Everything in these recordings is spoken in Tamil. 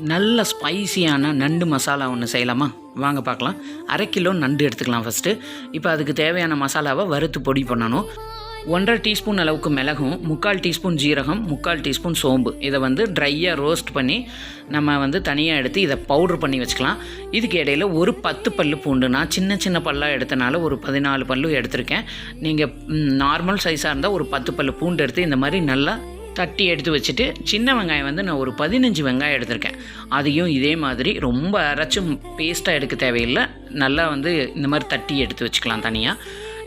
நல்ல ஸ்பைசியான நண்டு மசாலா ஒன்று செய்யலாமா? வாங்க பார்க்கலாம். அரை கிலோ நண்டு எடுத்துக்கலாம் ஃபஸ்ட்டு இப்போ அதுக்கு தேவையான மசாலாவை வறுத்து பொடி பண்ணணும். ஒன்றரை டீஸ்பூன் அளவுக்கு மிளகும் முக்கால் டீஸ்பூன் ஜீரகம் முக்கால் டீஸ்பூன் சோம்பு. இதை வந்து ட்ரையாக ரோஸ்ட் பண்ணி நம்ம வந்து தனியாக எடுத்து இதை பவுட்ரு பண்ணி வச்சுக்கலாம். இதுக்கு இடையில ஒரு பத்து பல்லு பூண்டு. நான் சின்ன சின்ன பல்லாக எடுத்தனால ஒரு பதினாலு பல்லு எடுத்திருக்கேன். நீங்கள் நார்மல் சைஸாக இருந்தால் ஒரு பத்து பல்லு பூண்டு எடுத்து இந்த மாதிரி நல்லா தட்டி எடுத்து வச்சுட்டு சின்ன வெங்காயம் வந்து நான் ஒரு பதினஞ்சு வெங்காயம் எடுத்திருக்கேன். அதையும் இதே மாதிரி ரொம்ப அரைச்சும் பேஸ்ட்டாக எடுக்க தேவையில்லை. நல்லா வந்து இந்த மாதிரி தட்டி எடுத்து வச்சுக்கலாம் தனியாக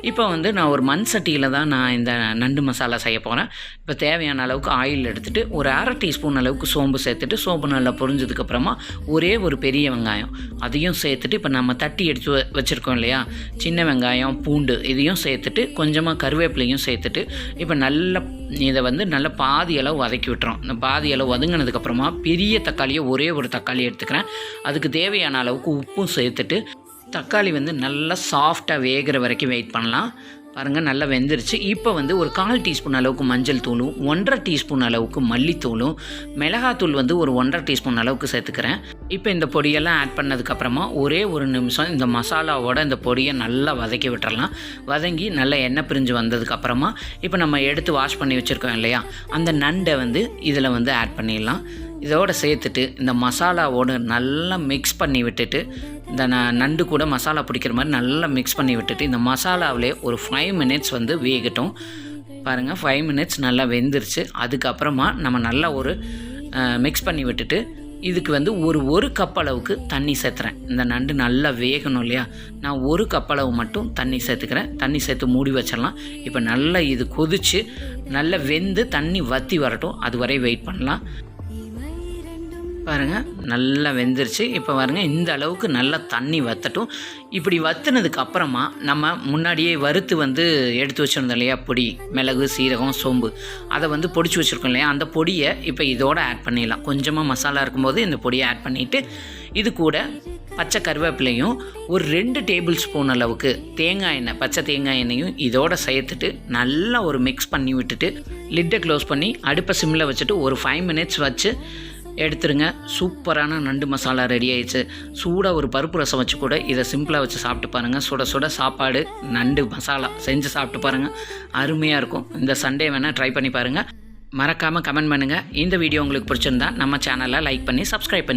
இப்போ வந்து நான் ஒரு மண் சட்டியில் தான் நான் இந்த நண்டு மசாலா செய்ய போகிறேன் இப்போ தேவையான அளவுக்கு ஆயில் எடுத்துகிட்டு ஒரு அரை டீஸ்பூன் அளவுக்கு சோம்பு சேர்த்துட்டு சோம்பு நல்லா பொரிஞ்சதுக்கப்புறமா ஒரே ஒரு பெரிய வெங்காயம். அதையும் சேர்த்துட்டு இப்போ நம்ம தட்டி எடுத்து வச்சுருக்கோம் இல்லையா? சின்ன வெங்காயம் பூண்டு இதையும் சேர்த்துட்டு கொஞ்சமாக கருவேப்பிலையும் சேர்த்துட்டு இப்போ நல்ல இதை வந்து நல்ல பாதி அளவு வதக்கி விட்டுறோம். இந்த பாதி அளவு வதங்கினதுக்கப்புறமா பெரிய தக்காளியை ஒரே ஒரு தக்காளி எடுத்துக்கிறேன். அதுக்கு தேவையான அளவுக்கு உப்பும் சேர்த்துட்டு தக்காளி வந்து நல்லா சாஃப்டாக வேகிற வரைக்கும் வெயிட் பண்ணலாம். பாருங்கள் நல்லா வெந்துருச்சு. இப்போ வந்து ஒரு கால் டீஸ்பூன் அளவுக்கு மஞ்சள் தூளும் ஒன்றரை டீஸ்பூன் அளவுக்கு மல்லித்தூளும் மிளகாத்தூள் வந்து ஒரு ஒன்றரை டீஸ்பூன் அளவுக்கு சேர்த்துக்கிறேன். இப்போ இந்த பொடியெல்லாம் ஆட் பண்ணதுக்கப்புறமா ஒரே ஒரு நிமிஷம் இந்த மசாலாவோட இந்த பொடியை நல்லா வதக்கி விட்டுறலாம். வதங்கி நல்லா எண்ணெய் பிரிஞ்சு வந்ததுக்கப்புறமா இப்போ நம்ம எடுத்து வாஷ் பண்ணி வச்சுருக்கோம் இல்லையா? அந்த நண்டை வந்து இதில் வந்து ஆட் பண்ணிடலாம். இதோட சேர்த்துட்டு இந்த மசாலாவோடு நல்லா மிக்ஸ் பண்ணி விட்டுட்டு இந்த ந- நண்டு கூட மசாலா பிடிக்கிற மாதிரி நல்லா மிக்ஸ் பண்ணி விட்டுட்டு இந்த மசாலாவிலே ஒரு ஃபைவ் மினிட்ஸ் வந்து வேகட்டும். பாருங்கள் ஃபைவ் மினிட்ஸ் நல்லா வெந்துருச்சு. அதுக்கப்புறமா நம்ம நல்லா ஒரு மிக்ஸ் பண்ணி விட்டுட்டு இதுக்கு வந்து ஒரு ஒரு கப் அளவுக்கு தண்ணி சேர்த்துறேன். இந்த நண்டு நல்லா வேகணும் இல்லையா? நான் ஒரு கப் அளவு மட்டும் தண்ணி சேர்த்துக்கிறேன். தண்ணி சேர்த்து மூடி வச்சிடலாம். இப்போ நல்லா இது கொதிச்சு நல்லா வெந்து தண்ணி வற்றி வரட்டும். அது வரை வெயிட் பண்ணலாம். பாருங்கள் நல்லா வெந்துருச்சு. இப்போ பாருங்கள் இந்த அளவுக்கு நல்லா தண்ணி வத்தட்டும். இப்படி வத்துனதுக்கு அப்புறமா நம்ம முன்னாடியே வறுத்து வந்து எடுத்து வச்சுருந்தோம் இல்லையா? பொடி மிளகு சீரகம் சோம்பு. அதை வந்து பொடிச்சு வச்சுருக்கோம் இல்லையா? அந்த பொடியை இப்போ இதோடு ஆட் பண்ணிடலாம். கொஞ்சமாக மசாலா இருக்கும்போது இந்த பொடியை ஆட் பண்ணிவிட்டு இது கூட பச்சை கருவேப்பிலையும் ஒரு ரெண்டு டேபிள் ஸ்பூன் அளவுக்கு தேங்காய் எண்ணெய் பச்சை தேங்காய் எண்ணெயும் இதோடு சேர்த்துட்டு நல்லா ஒரு மிக்ஸ் பண்ணி விட்டுட்டு லிட்டை க்ளோஸ் பண்ணி அடுப்பை சிம்மில் வச்சுட்டு ஒரு ஃபைவ் மினிட்ஸ் வச்சு எடுத்துருங்க. சூப்பரான நண்டு மசாலா ரெடி ஆயிடுச்சு. சூடாக ஒரு பருப்பு ரசம் வச்சு கூட இதை சிம்பிளாக வச்சு சாப்பிட்டு பாருங்கள் சுட சுட சாப்பாடு நண்டு மசாலா செஞ்சு சாப்பிட்டு பாருங்கள் அருமையாக இருக்கும். இந்த சண்டே வேணால் ட்ரை பண்ணி பாருங்கள் மறக்காமல் கமெண்ட் பண்ணுங்கள் இந்த வீடியோ உங்களுக்கு பிடிச்சிருந்தா நம்ம சேனலை லைக் பண்ணி சப்ஸ்கிரைப் பண்ணி